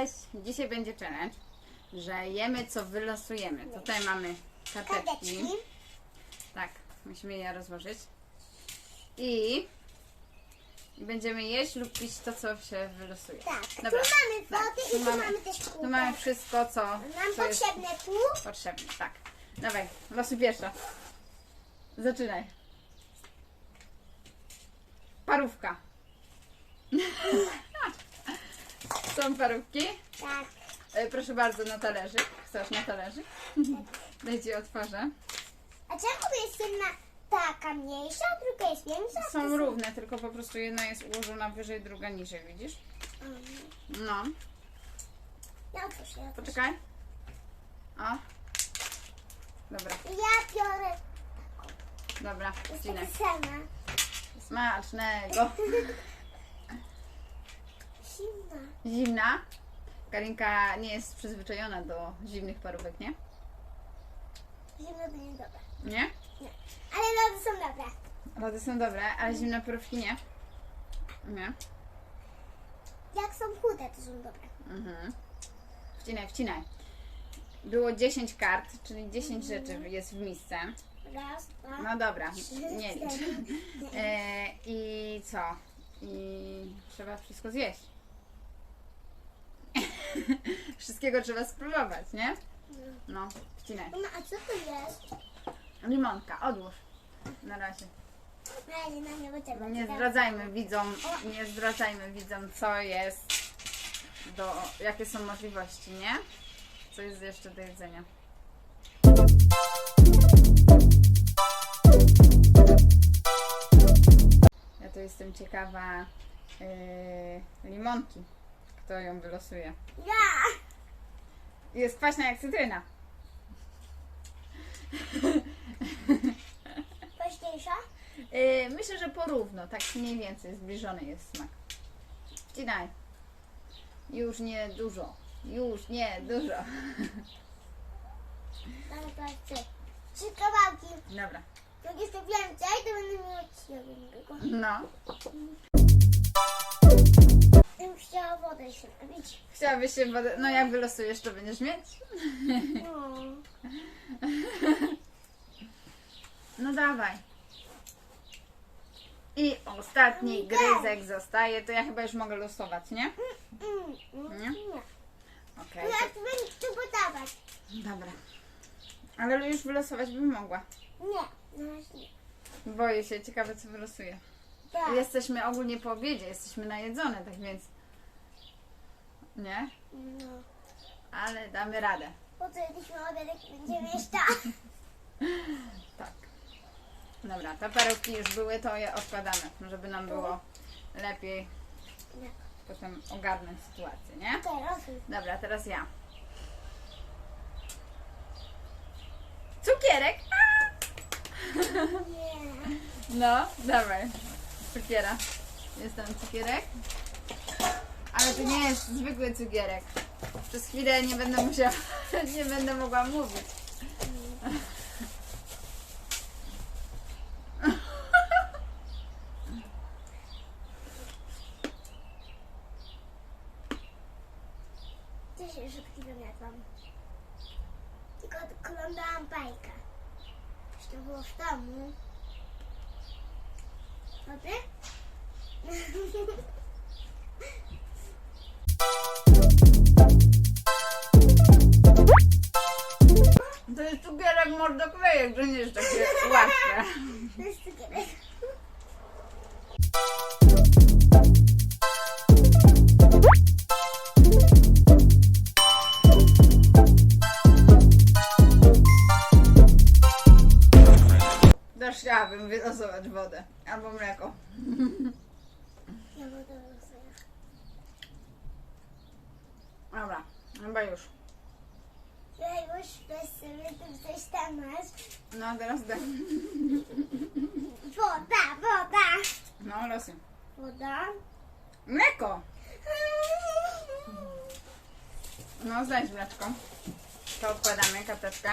Cześć! Dzisiaj będzie challenge, że jemy co wylosujemy. Tutaj mamy karteczki. Tak, musimy je rozłożyć. I i będziemy jeść lub pić to, co się wylosuje. Tak, Dobra. tu mamy Tak, wody i tu mamy- też. Tu mamy wszystko, co, Nam co jest potrzebne tu. potrzebne. Tak. Dawaj, losuj pierwsza. Zaczynaj. Parówka. Są parówki. Tak. E, Proszę bardzo, na talerzyk. Chcesz na talerzyk? Daj ci otworzę. A czemu jest jedna taka mniejsza, a druga jest większa? Są równe, tylko po prostu jedna jest ułożona wyżej, druga niżej, widzisz? Mm. No. Ja otworzę, ja. Poczekaj. O. Dobra, Ja biorę. dobra, taka sama. Smacznego. Zimna. Zimna. Karinka nie jest przyzwyczajona do zimnych parówek, nie? Zimna to nie dobra. Nie? Nie. Ale lody są dobre. Lody są dobre, ale zimne parówki nie. Nie. Jak są chude, to są dobre. Mhm. Wcinaj, wcinaj. Było 10 kart, czyli 10 rzeczy jest w misce. Raz, dwa, No dobra, trzy, nie licz. cztery. E, I co? I trzeba wszystko zjeść. Wszystkiego trzeba spróbować, nie? No, wcinaj. Mama, a co to jest? Limonka, odłóż. Na razie. No, nie, potrzeba. Zdradzajmy widzom, nie zdradzajmy widzom, co jest, do, jakie są możliwości, nie? Co jest jeszcze do jedzenia. Ja to jestem ciekawa yy, limonki. Kto ją wylosuje? Ja! Jest kwaśna jak cytryna. Kwaśniejsza? Yy, myślę, że porówno, tak mniej więcej zbliżony jest smak. Wcinaj. Już nie dużo. Już nie dużo. Teraz trzy. Trzy kawałki. Dobra. Jak jest to więcej, to będę miała trzy. No. Chciała wodę się napić. Chciałabyś się wodę... No jak wylosujesz, to będziesz mieć? No. No dawaj. I ostatni gryzek zostaje. To ja chyba już mogę losować, nie? Mm, mm, Nie? nie. Okej. Ja będę tu podawać. Dobra. Ale już wylosować bym mogła. Nie. Na razie nie. Boję się, ciekawe co wylosuję. Tak. Jesteśmy ogólnie po obiedzie, jesteśmy najedzone, tak więc... Nie? No. Ale damy radę. Po co jedliśmy obiadek, będziemy jeść tak. Dobra, te perełki już były, to je odkładamy, żeby nam było lepiej potem ogarnąć sytuację, nie? Teraz. Dobra, teraz ja. Cukierek! Nie. No, dawaj. Cukiera. Jest tam cukierek. Ale to nie jest zwykły cukierek. Przez chwilę nie będę musiała, nie będę mogła mówić. Też jeszcze chwilę jadłam. Tylko oglądałam bajkę. Już to było w domu. Dobre? To Dobra, chyba już. Ja już bez sobie tu coś tam masz. No, teraz daj. Woda, woda. No, losy. Woda. Mleko! No, znajdź mleczko. To odkładamy karteczkę.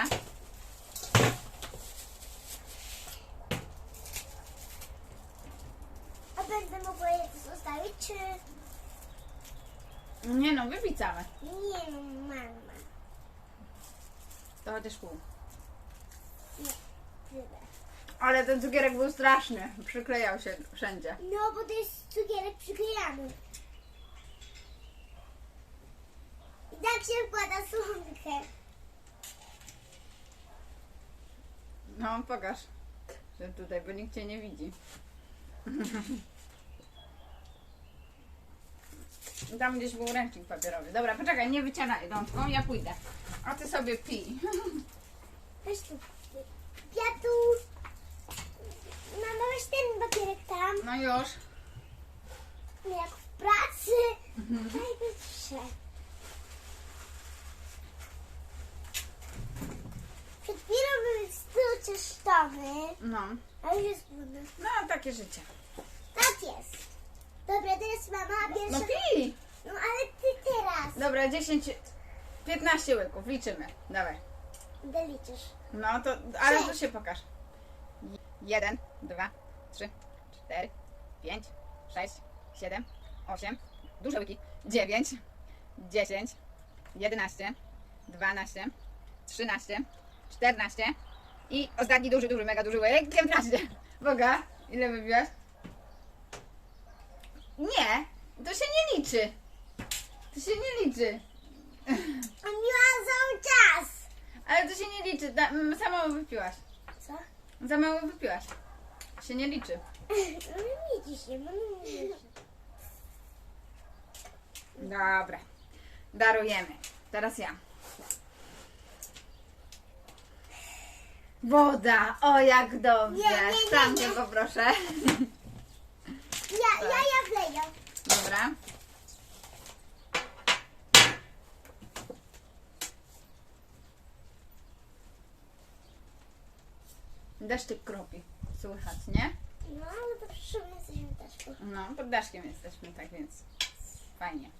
A będę mogła je zostawić, czy... Nie no, wypij całe. Nie no, mama. To chociaż pół. Tyle. Ale ten cukierek był straszny. Przyklejał się wszędzie. No, bo to jest cukierek przyklejany. I tak się wkłada słomkę. No, pokaż. Że tutaj, bo nikt cię nie widzi. Tam gdzieś był ręcznik papierowy. Dobra, poczekaj, nie wycianaj rączką, ja pójdę. A ty sobie pij. Weź tu. Ja tu... Mama, weź ten papierek tam. No już. Jak w pracy. Najwyższe. Przed chwilą był stół testowy, No. a już jest woda. No, takie życie. Tak jest. Dobra, teraz mama No pierwsza. pij! No ale ty teraz. Dobra, 10, 15 łyków, liczymy. Dawaj. Doliczysz. No to, ale tu się pokaż. Jeden, dwa, trzy, cztery, pięć, sześć, siedem, osiem, duże łyki, dziewięć, dziesięć, jedenaście, dwanaście, trzynaście, czternaście i ostatni duży, duży, mega duży łyk, piętnaście. Boga, ile wybiłaś? Nie, to się nie liczy. To się nie liczy. A miała cały czas. Ale to się nie liczy, da, m, za mało wypiłaś. Co? Za mało wypiłaś. Się nie liczy. No widzisz, nie mam Dobra. Darujemy. Teraz ja. Woda. O, jak dobrze. Nie, nie, nie, nie. poproszę. Ja, ja, ja wleję. Dobra. Deszczyk kropi. Słychać, nie? No, ale to przyszło jesteśmy też. No, pod daszkiem jesteśmy, tak więc fajnie.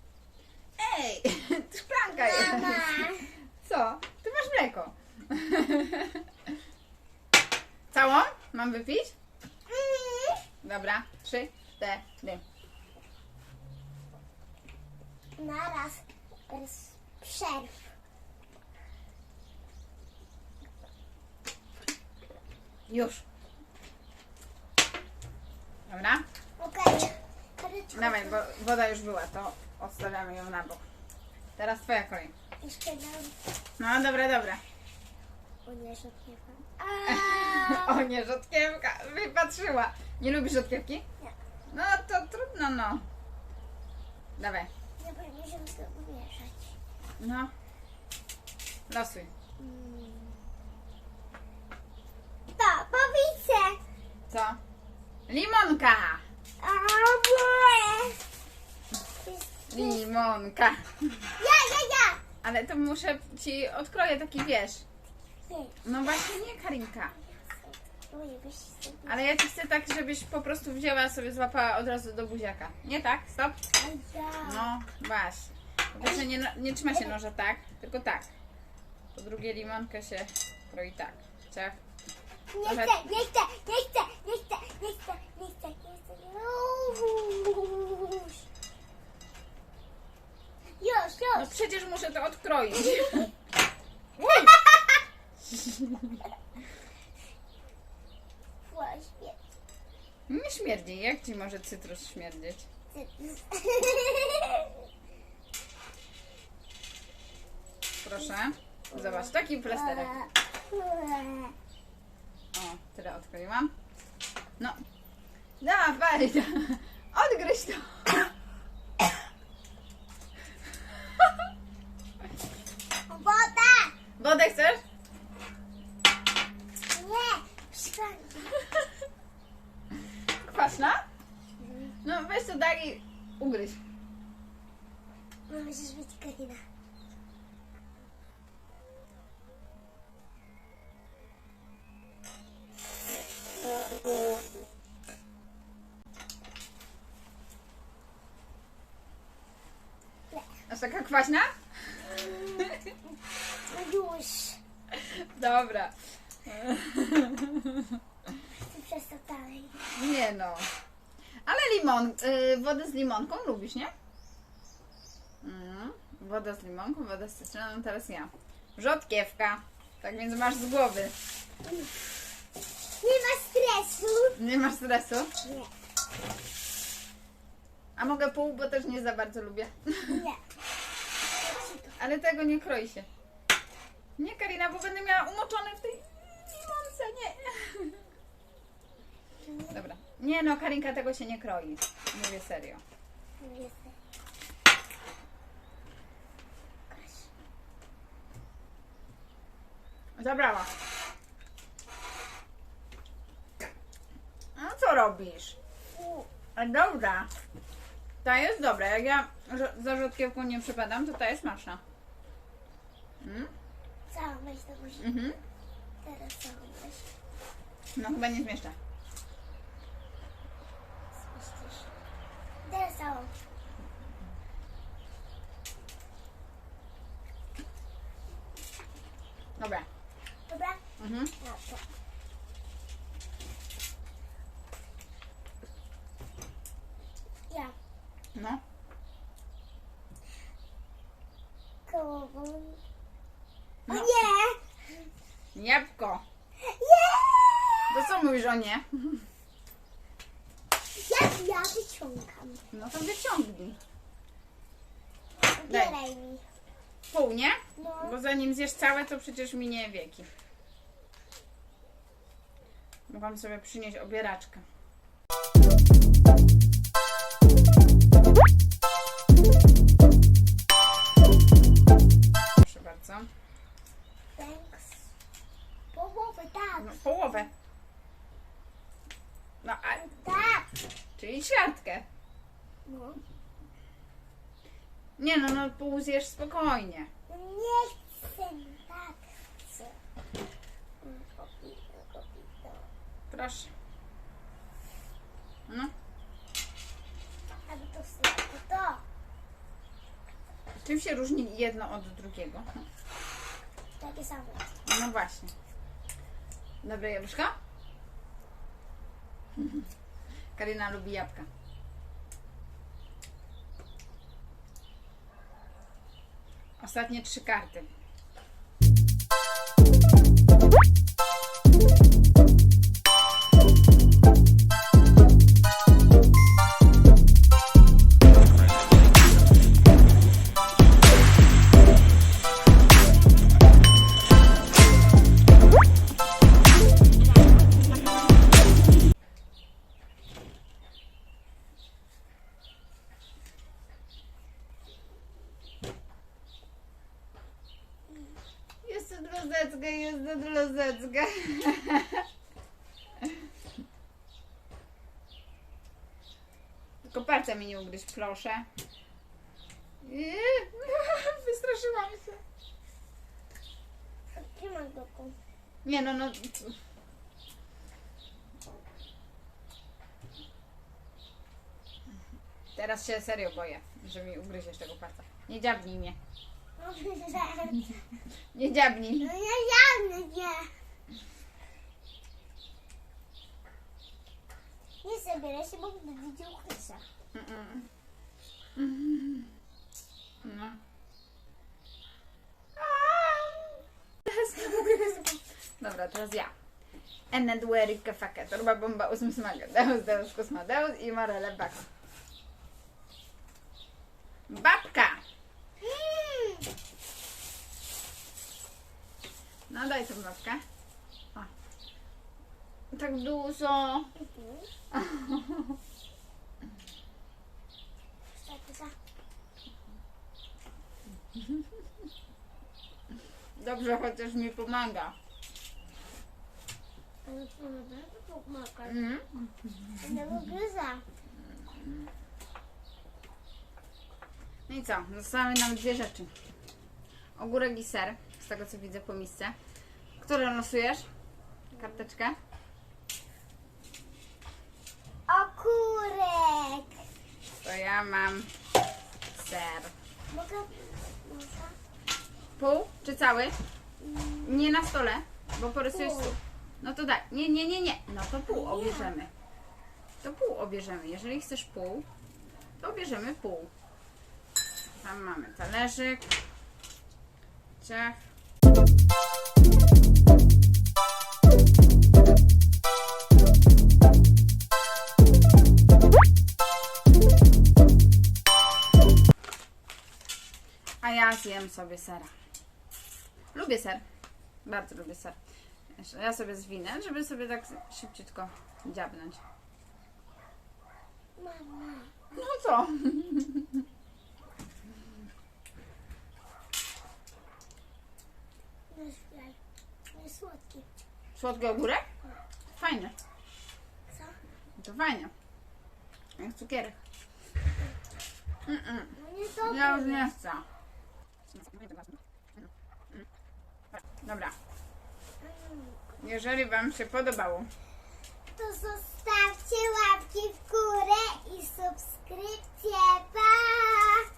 Ej, szklanka jest. Mama. Co? Ty masz mleko. Całą? Mam wypić? Mm. Dobra, trzy, cztery. Naraz. Bez przerw. Już. Dobra? Okej. Dawaj, bo woda już była, to odstawiamy ją na bok. Teraz twoja kolej. Jeszcze dam. No, dobra, dobra. O nie. O nie, rzodkiewka, wypatrzyła. Nie lubisz rzodkiewki? No to trudno, no. Dawaj, Nie będziemy znowu mieszać. no. Losuj. Mm. To, powiedzę. Co? Limonka! A, boję. Limonka. Ja, ja, ja. Ale to muszę ci odkroję taki wiesz. Nie. No właśnie nie Karinka. Ale ja ci chcę tak, żebyś po prostu wzięła sobie złapała od razu do buziaka. Nie tak? Stop. No, właśnie. Po pierwsze nie, nie trzyma się noża tak, tylko tak. Po drugie limonkę się kroi tak. Ciach. Nie chcę, nie chcę, nie chcę, nie chcę, nie chcę, nie chcę, nie chcę. Już. Już, No przecież muszę to odkroić. Właśnie. Nie śmierdzi. Jak ci może cytrus śmierdzieć? Proszę. Zobacz, taki plasterek. O, tyle odkroiłam. No. Dawaj. Odgryź to. Woda! Wodę chcesz? Nie, szklanka. Kwaśna? No weź to daj i ugryź. No, Możesz być Karina. Aż taka kwaśna? Już. Dobra. Chcę przez to dalej. Nie no. Ale limon, y, wodę z limonką lubisz, nie? Mm, Woda z limonką, woda z cytryną, teraz ja. Rzodkiewka. Tak więc masz z głowy. Nie ma stresu. Nie masz stresu? Nie. A mogę pół, bo też nie za bardzo lubię. Nie. Ale tego nie kroi się. Nie, Karina, bo będę miała umoczone w tej limonce, nie. Dobra. Nie no, Karinka, tego się nie kroi. Mówię serio. Zabrała. No co robisz? A dobra. Ta jest dobra. Jak ja za rzodkiewką nie przypadam, to ta jest masza. Mm? Całą weź do buzi. Mhm. Teraz całą weź. No chyba nie zmieszczę. Spuścisz. Teraz całą. Dobra. Dobra? Mhm. No. Kołową. O No. nie! Jabłko. Nie! To co mówisz o nie? Ja, ja wyciągam. No to wyciągnij. Mi. Pół, nie? No. Bo zanim zjesz całe, to przecież minie wieki. Mogłam sobie przynieść obieraczkę. Nie no, no pół zjesz spokojnie. Nie chcę, tak chcę. Mm, kopijno, kopijno. Proszę. No. Ale to słabo, to. Czym się różni jedno od drugiego? Takie same. No właśnie. Dobre jabłuszka? Karina lubi jabłka. Ostatnie trzy karty. Drozecka. Tylko palca mi nie ugryź, proszę. Wystraszyłam się. Nie mam doku. Nie no, no. Teraz się serio boję, że mi ugryziesz tego palca. Nie dziabnij mnie. Nie, dziabnij. no nie, nie, nie. Nie zabieraj się, bo będę widział Krysa. No. Dobra, teraz ja. Enet Werike Fake, torba bomba ósmy smaga. Deus, Deus, Kosmadeus i Morele Bak. Babka! Mm. No daj tą babkę. O. Tak dużo. Dobrze, chociaż mi pomaga. Ale pomaga, to pomaga. Mhm. Nie. No i co? Zostały nam dwie rzeczy. Ogórek i ser, z tego co widzę po misce. Które losujesz? Karteczkę? Mam ser. Mogę? Mogę? Pół czy cały? Nie na stole, bo porysujesz Pół. stół. No to daj. Nie, nie, nie, nie. No to pół obierzemy. To pół obierzemy. Jeżeli chcesz pół, to obierzemy pół. Tam mamy talerzyk. Ciach. A ja zjem sobie sera. Lubię ser. Bardzo lubię ser. Ja sobie zwinę, żeby sobie tak szybciutko dziabnąć. Mama. No co? Słodki. Słodki ogórek? Fajny. Co? To fajnie. Jak cukierek. Nie dobry. Ja już nie chcę. Dobra. Jeżeli Wam się podobało, to zostawcie łapki w górę i subskrypcję. Pa!